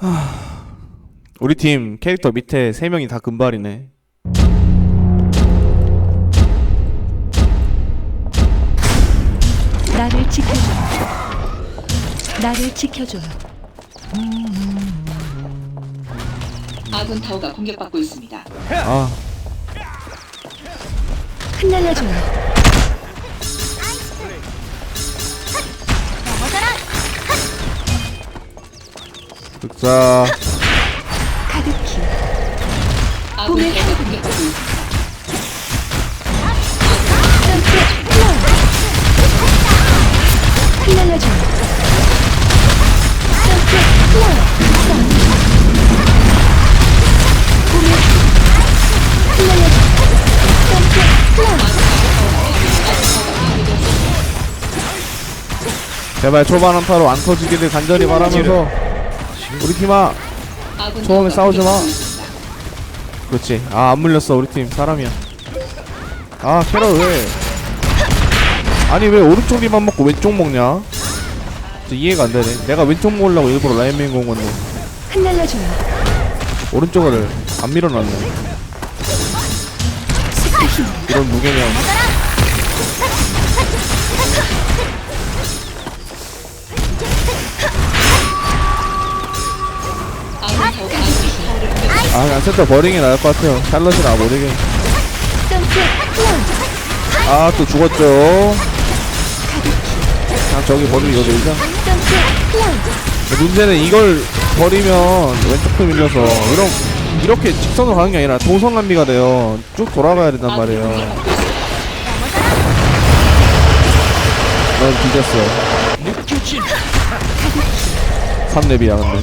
우리 팀 캐릭터 밑에 세 명이 다 금발이네. 나를 지켜줘요. 나를 지켜줘요. 아군 타워가 공격받고 있습니다. 아, 흩날려줘요. 득자. 가득히 공격받고 있습니다. 흩날려줘요. 제발 초반 한타로 안 터지기를 간절히 바라면서 우리 팀아. 처음에 싸우지 마. 그렇지. 아 안 물렸어. 우리 팀 사람이야. 아 캐럿 왜? 아니 왜 오른쪽이만 먹고 왼쪽 먹냐? 이해가 안 되네. 내가 왼쪽 먹으려고 일부러 라인 메인 건 건데. 흩날려줘요. 오른쪽을 안 밀어놨네. 이런 무게면 아 그냥 센터 버링이 나을 것 같아요. 샬럿이나 모르게. 아 또 죽었죠. 그냥 저기 버리고 이거 근데 문제는 이걸 버리면 왼쪽도 밀려서 이런 이렇게 직선으로 가는 게 아니라 동성간비가 돼요. 쭉 돌아가야 된단 말이에요. 넌 뒤졌어. 3렙이야 근데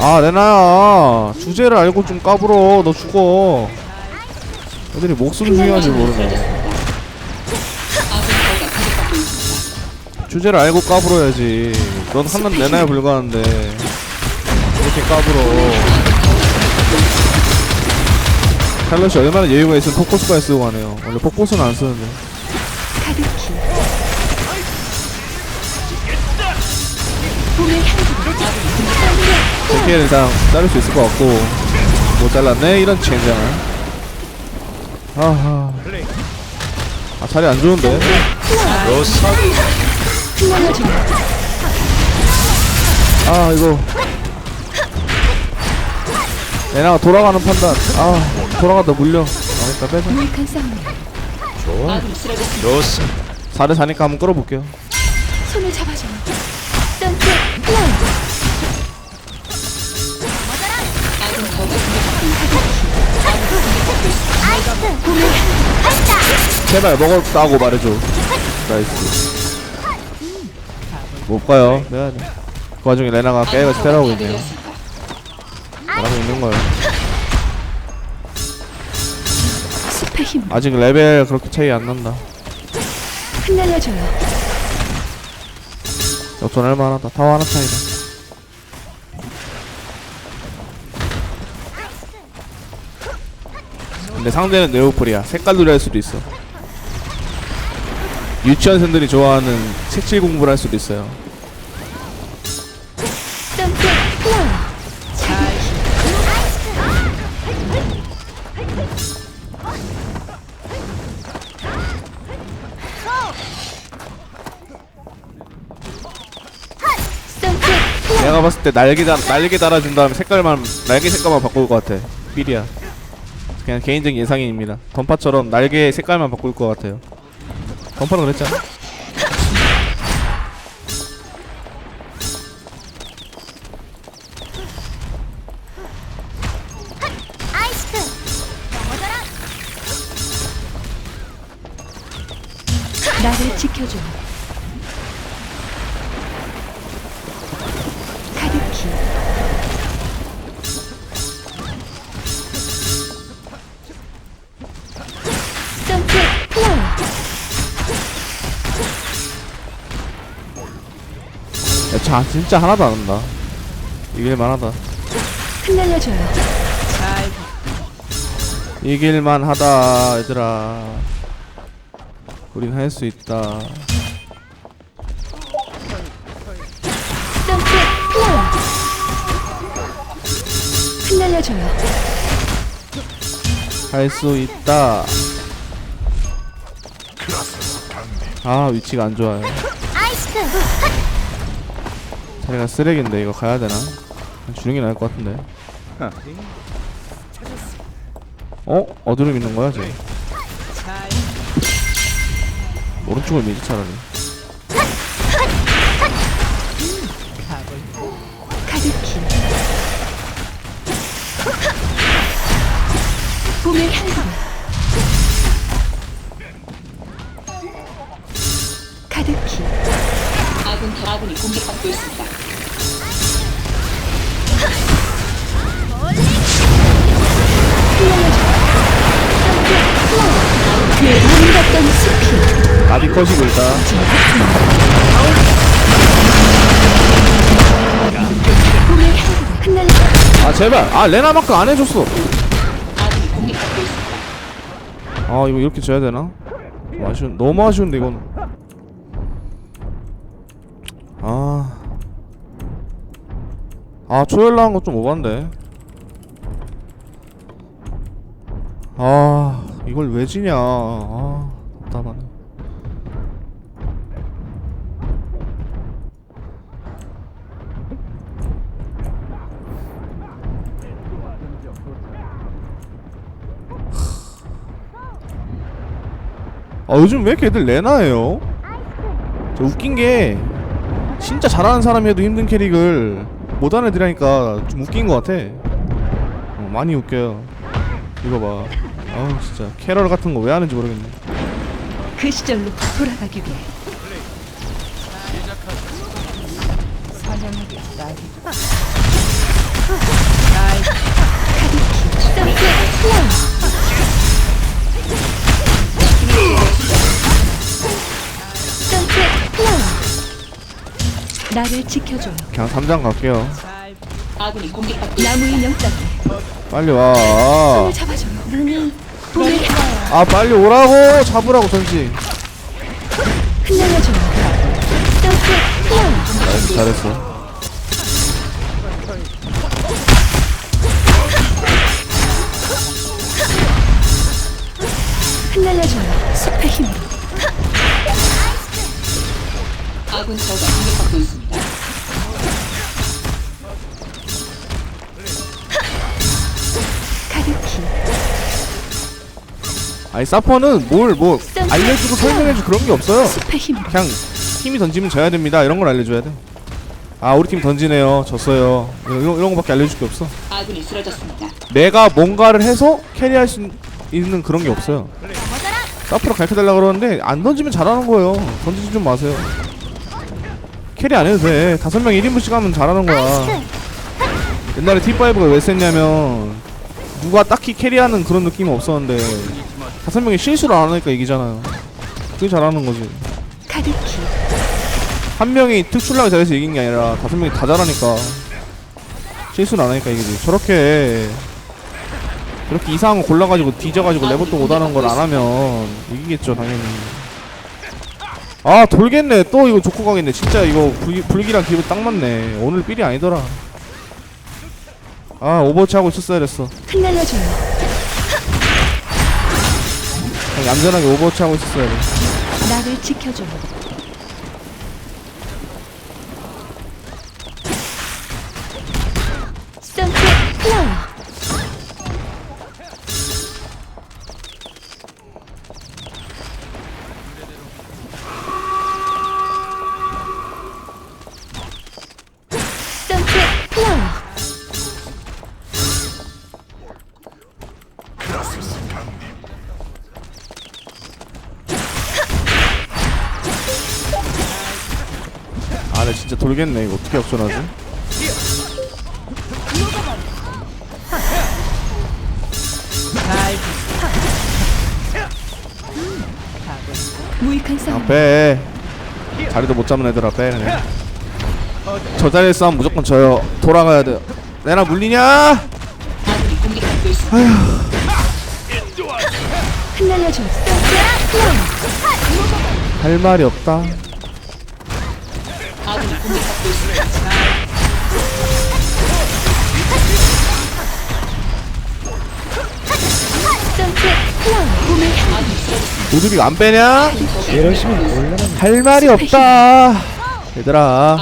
아 레나야. 주제를 알고 좀 까불어. 너 죽어. 애들이 목숨 중요한지 모르네. 주제를 알고 까불어야지. 넌 하나 레나야 불가한데. 이렇게 까불어 샬롯이 얼마나 여유가 있으면 포커스까지 쓰고 가네요. 원래 포커스는 안 쓰는데. 봄의 향기로 제키엘 이상 자를 수 있을 것 같고. 못 잘랐네? 이런 젠장 아하. 아 자리 안 좋은데. 아 이거 레나가 돌아가는 판단 아 돌아가다 물려 아 일단 빼자 싸움. 아군 쓰러졌습니다. 4대 4니까 한번 끌어볼게요 손을 잡아줘요. 점프 플라이. 제발 먹었다고 말해줘 나이스 못 가요 내가 그 와중에 레나가 깨같이 패라고 있네요 잘하고 있는 거예요. 숲의 힘. 아직 레벨 그렇게 차이 안 난다. 흩날려줘요. 역전할 만하다? 타워 하나 차이다. 근데 상대는 네오플이야. 색깔 놀이 할 수도 있어. 유치원생들이 좋아하는 색칠 공부를 할 수도 있어요 내가 봤을 때 날개 달 날개 달아준 다음에 색깔만 날개 색깔만 바꿀 것 같아. 삘이야. 그냥 개인적인 예상입니다. 던파처럼 날개 색깔만 바꿀 것 같아요. 던파는 그랬잖아 나를 지켜줘. 야, 자 진짜 하나도 안 한다 이길만 하다 흩날려줘요. 이길만 하다 얘들아 우린 할 수 있다 점프 플라워. 흩날려줘요. 할 수 있다 아 위치가 안 좋아요 아이스크. 자리가 쓰레기인데 이거 가야 되나? 주는 게 나을 것 같은데 어? 어디로 믿는 거야 쟤? 오른쪽을 믿지 차라리 가득히. 봄의 향기가. 가득히. 아군 더 아군이 공격받고 있습니다. 컷이고 일단 봄의 향기가 흩날려 아 제발 아 레나 마크 안 해줬어. 아 이거 이렇게 져야 되나? 좀 아쉬운 너무 아쉬운데 이건 아. 아, 초열 나온 거 좀 오반데. 아, 이걸 왜 지냐. 아, 답답하네. 아 요즘 왜 애들 레나예요? 저 웃긴 게 진짜 잘하는 사람이 해도 힘든 캐릭을 못하는 애들이니까 좀 웃긴 것 같아 어, 많이 웃겨요 이거 봐 아우 진짜. 캐럴 같은 거 왜 하는지 모르겠네. 그 시절로 돌아가기 위해. 나를 지켜줘요 그냥 3장 갈게요. 아군이 공격받고 있습니다. 나무 인형 따위 빨리 와. 손을 잡아줘요 눈이 아 빨리 오라고. 잡으라고 플라워 나이스 잘했어. 흩날려줘요. 숲의 힘으로. 아군 저가 공격 아니 사퍼는 뭘 뭐 알려주고 설명해주고 그런 게 없어요 그냥 팀이 던지면 져야 됩니다 이런 걸 알려줘야 돼아 우리 팀 던지네요 졌어요 이런, 이런 거밖에 알려줄 게 없어 아군이 쓰러졌습니다. 내가 뭔가를 해서 캐리할 수 있는 그런 게 없어요. 사프로 가르쳐달라 그러는데 안 던지면 잘하는 거예요. 던지지 좀 마세요. 캐리 안 해도 돼. 다섯 명 1인분씩 하면 잘하는 거야. 옛날에 T5가 왜 셌냐면 누가 딱히 캐리하는 그런 느낌이 없었는데 다섯 명이 실수를 안 하니까 이기잖아요. 그게 잘하는 거지. 가득히. 한 명이 특출나게 잘해서 이긴 게 아니라 다섯 명이 다 잘하니까 실수는 안 하니까 이기지. 저렇게 저렇게 이상한 거 골라가지고 뒤져가지고 레버도 못하는 걸 안 하면 이기겠죠 당연히. 아 돌겠네. 또 이거 좋고 가겠네. 진짜 이거 불기, 불기랑 기분 딱 맞네. 오늘 삘이 아니더라. 아 오버워치 하고 있었어야 됐어. 흩날려줘요 그냥 얌전하게 오버워치 하고 있었어야 돼. 나를 지켜줘요 점프 플라워 돌겠네. 이거 어떻게 역전하지? 싸움 아, 빼. 자리도 못 잡는 애들아, 빼, 그냥. 저 자리에 싸움 무조건 져요. 돌아가야 돼. 내나 물리냐? 흩날려줘. 할 말이 없다. 아군이 공격받고. 도드빅 안 빼냐? 이러시면. 할 말이 없다. 얘들아.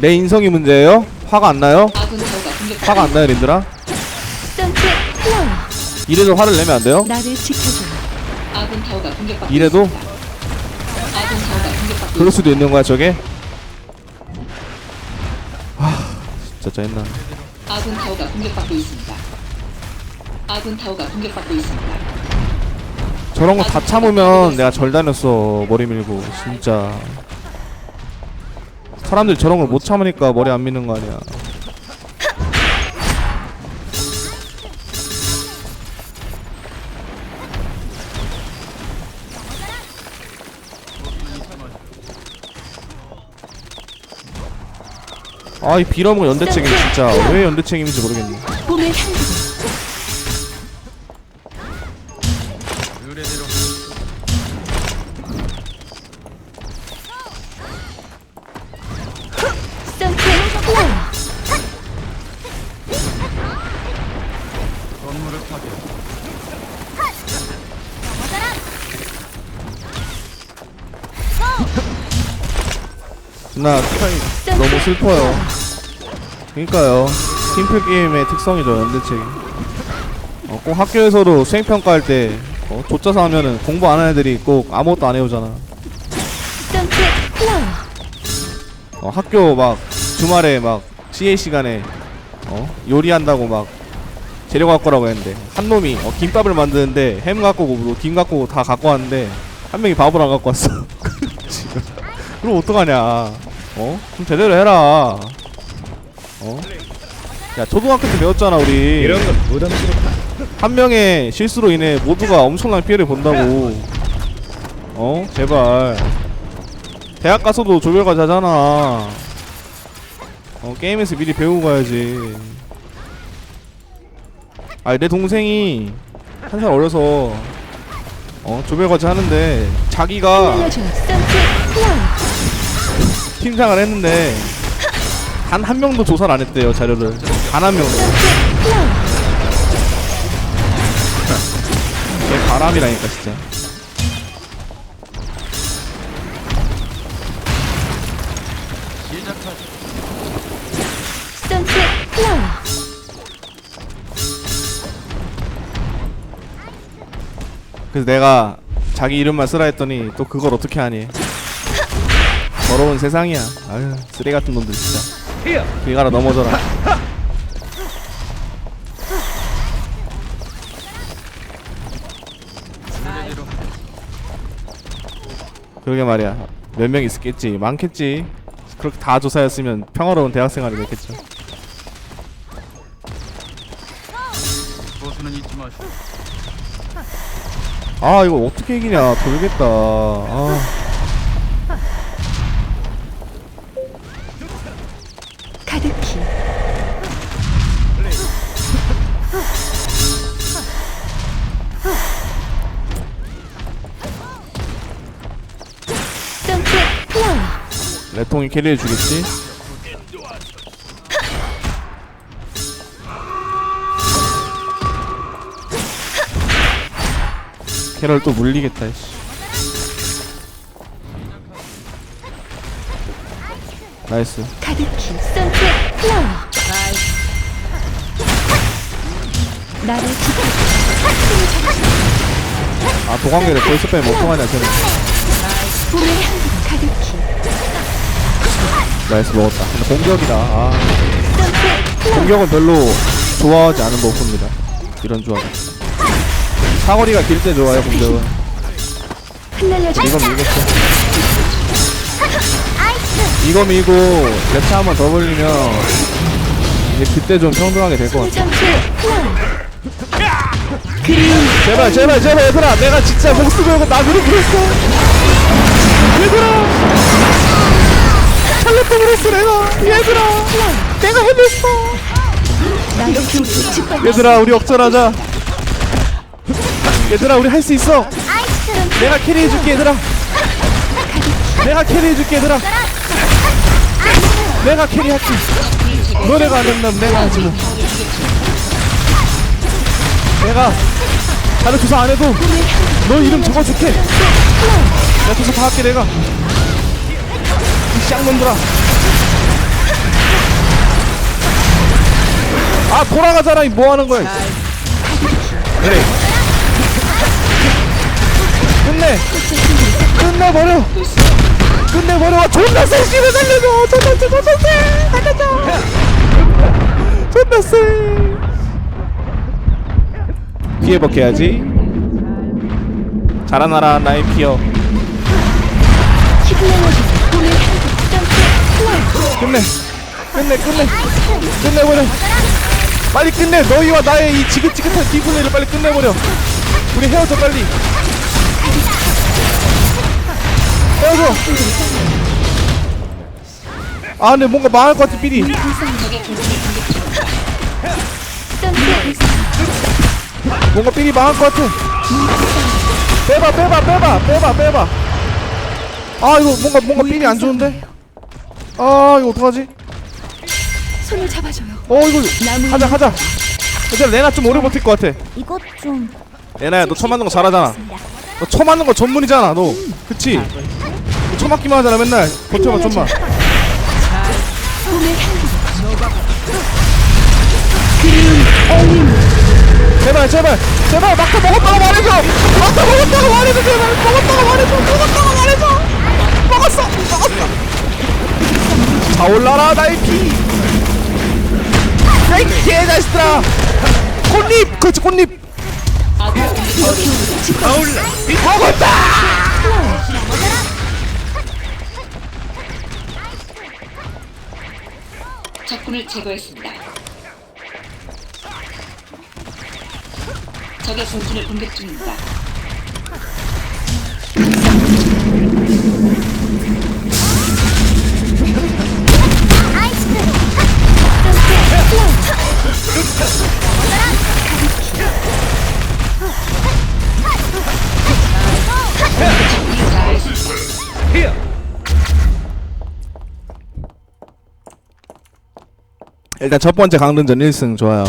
내 인성이 문제예요? 화가 안 나요? 화가 안 나요, 플라워. 이래도 화를 내면 안 돼요? 이래도? 그럴. 수도 있는 거야, 저게? 아, 진짜 짜증나. 아군 타워가 공격받고 있습니다. 아군 타워가 공격받고 있습니다. 저런 거 다 참으면 내가 절 다녔어, 머리 밀고. 진짜. 사람들이 저런 걸 못 참으니까 머리 안 미는 거 아니야. 아, 이 빌어먹은 연대책임 진짜 왜 연대책임인지 모르겠네. 나 스타일 너무 슬퍼요. 그니까요. 팀플 게임의 특성이죠, 연대책이. 어, 꼭 학교에서도 수행평가할 때, 어, 조짜서 하면은 공부 안 하는 애들이 꼭 아무것도 안 해오잖아. 어, 학교 막 주말에 막 CA 시간에 어, 요리한다고 막 재료 갖고 오라고 했는데 한 놈이 어, 김밥을 만드는데 햄 갖고 오고 뭐김 갖고 다 갖고 왔는데 한 명이 밥을 안 갖고 왔어. 그럼 어떡하냐? 어? 좀 제대로 해라. 어? 야 초등학교 때 배웠잖아 우리. 이런 건 부담스럽다. 한 명의 실수로 인해 모두가 엄청난 피해를 본다고. 어? 제발. 대학 가서도 조별과제 하잖아. 어, 게임에서 미리 배우고 가야지. 아니, 내 동생이 한 살 어려서, 어, 조별과제 하는데, 자기가 팀장을 했는데, 단 한 명도 조사를 안 했대요, 자료를. 단 한 명도. 내 바람이라니까, 진짜. 그래서 내가 자기 이름만 쓰라 했더니 또 그걸 어떻게 하니 더러운 세상이야. 아유 쓰레기 같은 놈들 진짜. 길 가라 넘어져라. 그러게 말이야. 몇 명 있었겠지. 많겠지. 그렇게 다 조사했으면 평화로운 대학생활이 됐겠죠. 아 이거 어떻게 이기냐. 돌겠다. 아 레통이 캐리해 주겠지 캐럴 또 물리겠다 씨. 나이스 가득히. 선셋 플라워. 나를 지켜줘. 아 도관계를 벌써 빼면 어떡하냐 쟤는 향기가 가득히. 나이스 먹었다. 근데 공격이다. 아. 공격은 별로 좋아하지 않은 모습입니다. 이런 조합 사거리가 길 때 좋아요 공격은. 이거 밀겠어 이거 밀고 랩차 한번 더 벌리면 이제 그때 좀 평등하게 될 것 같아 제발 제발 제발 얘들아 내가 진짜 목숨 걸고 나그로 그랬어. 얘들아 살렸다 그랬어 내가 얘들아 내가 해냈어. 얘들아 우리 역전하자. 얘들아 우리 할 수 있어. 내가 캐리해줄게 얘들아. 내가 캐리해줄게 얘들아. 내가 캐리할게. 너네가 안 된다면 내가 하지 뭐. 내가 다른 조사 안 해도 너 이름 적어줄게. 내가 조사 다 할게 내가. 이 쌍놈들아. 아 돌아가잖아 이 뭐 하는 거야 그래. 끝내. 끝내버려. 끝내버려. 와, 존나 세 씨발 살려줘. 존나 세 존나 세 살려줘. 존나 세 피해 벗겨야지. 자라나라 나의 피어 끝내. 끝내 끝내. 끝내버려. 빨리 끝내. 너희와 나의 이 지긋지긋한 기분을 빨리 끝내버려. 우리 헤어져 빨리. 헤어져. 아 근데 뭔가 망할 것 같아 삐리. 뭔가 삐리 망할 것 같아. 빼봐 빼봐 빼봐 빼봐 빼봐. 아 이거 뭔가 뭔가 삐리 안 좋은데 아 이거 어떡하지? 손을 잡아줘요. 어 이거 하자 하자. 일단 레나 좀 오래 버틸 것 같아. 이것 좀 레나야 너 처맞는 거 잘하잖아. 너 처맞는 거 전문이잖아 너. 그치? 너 처맞기만 하잖아 맨날. 버텨봐 좀만 제발 제발. 제발 막타 먹었다고 말해줘. 막타 먹었다고 말해줘 제발. 먹었다고 말해줘. 먹었다고 말해줘. 먹었어 먹었어 자올라라 나의 피 야이 개자식들아 꽃잎 그렇지 꽃잎 자올라 먹었다 적군을 제거했습니다. 적의 본진을 공격 중입니다. 일단 첫 번째 강등전 1승 좋아요